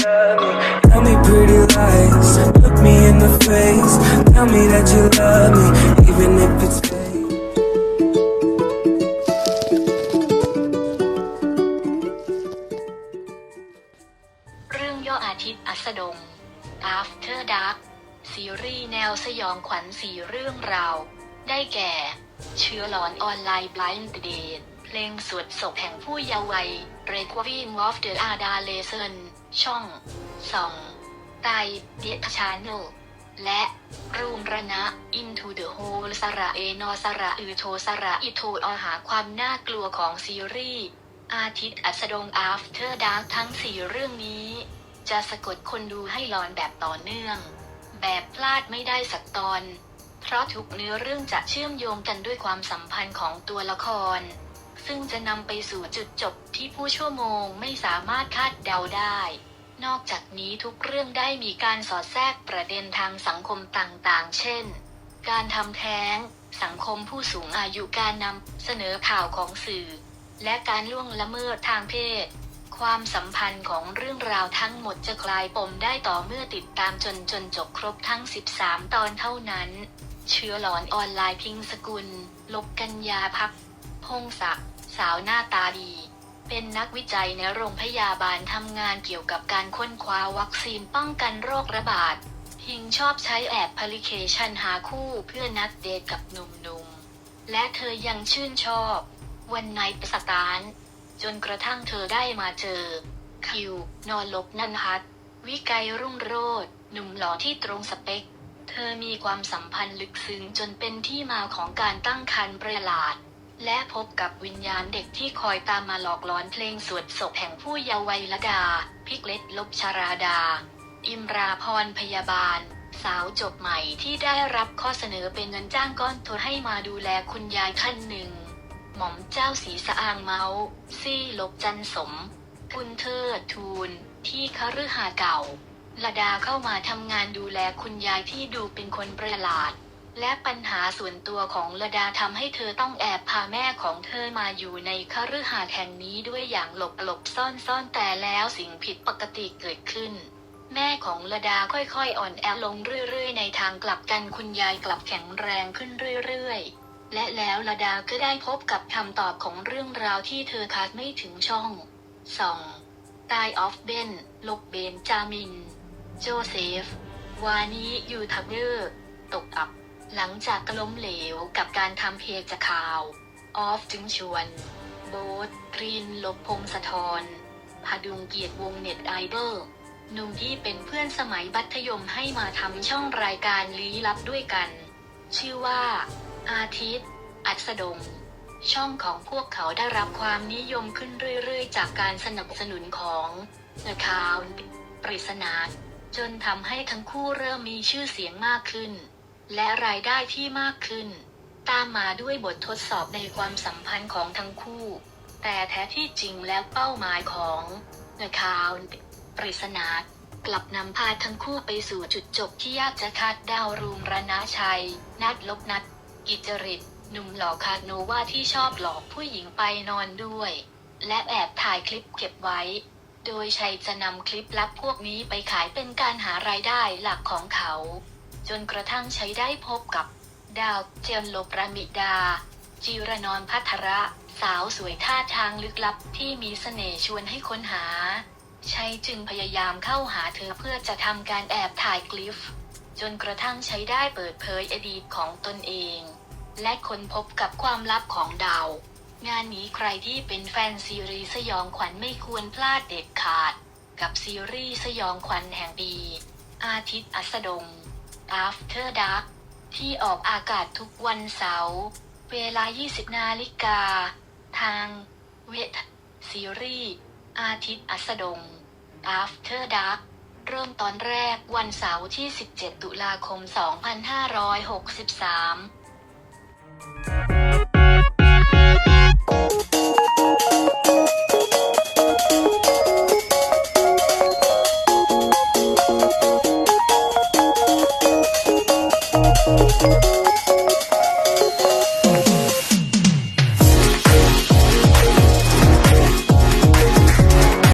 Tell me pretty lies. Look me in the face. Tell me that you love me, even if it's fake. เรื่องย่ออาทิตย์อัสดง After Dark ซีรีส์แนวสยองขวัญสีเรื่องราว ได้แก่ เชื้อหลอนออนไลน์ Blind Date เพลงสวดศพแห่งผู้เยาว์วัย Requiem of the Adolescent ช่องสองไตเดียชานลและรูมระนะ Into the Hole สระเอนอสระอือโทสระอิโทอหาความน่ากลัวของซีรีส์อาทิตย์อัสดง After Dark ทั้งสี่เรื่องนี้ จะสะกดคนดูให้หลอนแบบต่อเนื่อง แบบพลาดไม่ได้สักตอน เพราะทุกเนื้อเรื่องจะเชื่อมโยงกันด้วยความสัมพันธ์ของตัวละคร ซึ่งจะนำไปสู่จุดจบที่ผู้ชั่วโมงไม่สามารถคาดเดาได้ นอกจากนี้ทุกเรื่องได้มีการสอดแทรกประเด็นทางสังคมต่างๆ เช่น การทำแท้ง สังคมผู้สูงอายุการนำเสนอข่าวของสื่อ และการล่วงละเมิดทางเพศ ความสัมพันธ์ของเรื่องราวทั้งหมดจะคลายปมได้ต่อเมื่อติดตามจนจนจบครบทั้ง 13 ตอนเท่านั้น เชื้อหลอนออนไลน์พิงสกุล ลบกัญญาพักพงศักดิ์ สาวหน้าตาดี เป็นนักวิจัยในโรงพยาบาลทำงานเกี่ยวกับการค้นคว้าวัคซีนป้องกันโรคระบาด พิงชอบใช้แอปพลิเคชันหาคู่เพื่อนัดเดทกับหนุ่มๆ และเธอยังชื่นชอบวันไนท์สตาร์จนกระทั่งเธอได้มาเจอ คิวนอนลบนันฮัตวิไกยรุ่งโรดหนุ่มหล่อที่ตรงสเปค เธอมีความสัมพันธ์ลึกซึ้งจนเป็นที่มาของการตั้งครรภ์ประหลาด และพบกับวิญญาณเด็กที่คอยตามมาหลอกหลอนเพลงสวดศพแห่งผู้เยาว์วัยละดา พิกเล็ดลบชาราดา อิมราพรพยาบาล สาวจบใหม่ที่ได้รับข้อเสนอเป็นเงินจ้างก้อนโตให้มาดูแลคุณยายท่านหนึ่ง หม่อมเจ้าสีสะอางเมาส์ซี่ลบจันสม คุณเทิดทูลที่คฤหาเก่าละดาเข้ามาทำงานดูแลคุณยายที่ดูเป็นคนประหลาด และปัญหาส่วนตัวของละดาทำให้เธอต้องแอบพาแม่ของเธอมาอยู่ในคฤหาสน์แห่งนี้ด้วยอย่างหลบหลบซ่อนซ่อนแต่แล้วสิ่งผิดปกติเกิดขึ้น แม่ของละดาค่อยๆอ่อนแอลงเรื่อยๆ ในทางกลับกันคุณยายกลับแข็งแรงขึ้นเรื่อยๆ และแล้วละดาก็ได้พบกับคำตอบของเรื่องราวที่เธอคาดไม่ถึงช่อง 2. ตายออฟเบนลบเบนจามิน โจเซฟ วานียูทับเบอร์ตกอับ หลังจากล้มเหลวกับการทำเพจข่าว ออฟจึงชวน โบทกรีนลบพงศธรพดุงเกียรติวงเน็ตไอดอลหนุ่มที่เป็นเพื่อนสมัยมัธยมให้มาทำช่องรายการลี้ลับด้วยกัน ชื่อว่า อาทิตย์ อัสดง ช่องของพวกเขาได้รับความนิยมขึ้นเรื่อยๆ จากการสนับสนุนของเ e ข่าวปริศนาจนทำให้ทั้งคู่เริ่มมีชื่อเสียงมากขึ้น และรายได้ที่มากขึ้น ตามมาด้วยบททดสอบในความสัมพันธ์ของทั้งคู่ แต่แท้ที่จริงแล้วเป้าหมายของเ e ข่าวปริศนากลับนำพาทั้งคู่ไปสู่จุดจบที่ยากจะคาดเดารูมรณชัย นัดลบนัด กิจริตหนุ่มหล่อคาโนว่าที่ชอบหลอกผู้หญิงไปนอนด้วย และแอบถ่ายคลิปเก็บไว้ โดยชัยจะนำคลิปลับพวกนี้ไปขายเป็นการหารายได้หลักของเขา จนกระทั่งใช้ได้พบกับ ดาวเจยนโลประมิดาจิรนนทพัทระ สาวสวยท่าทางลึกลับที่มีเสน่ห์ชวนให้ค้นหา ใชัยจึงพยายามเข้าหาเธอเพื่อจะทำการแอบถ่ายคลิป จนกระทั่งใช้ได้เปิดเผยอดีตของตนเอง และค้นพบกับความลับของดาว งานนี้ใครที่เป็นแฟนซีรีส์สยองขวัญไม่ควรพลาดเด็ดขาด กับซีรีส์สยองขวัญแห่งปีอาทิตย์อัสดง After Dark ที่ออกอากาศทุกวันเสาร์เวลา 20 นาฬิกา ทางเวทซีรีส์อาทิตย์อัสดง After Dark เริ่มตอนแรกวันเสาร์ที่ 17 ตุลาคม 2563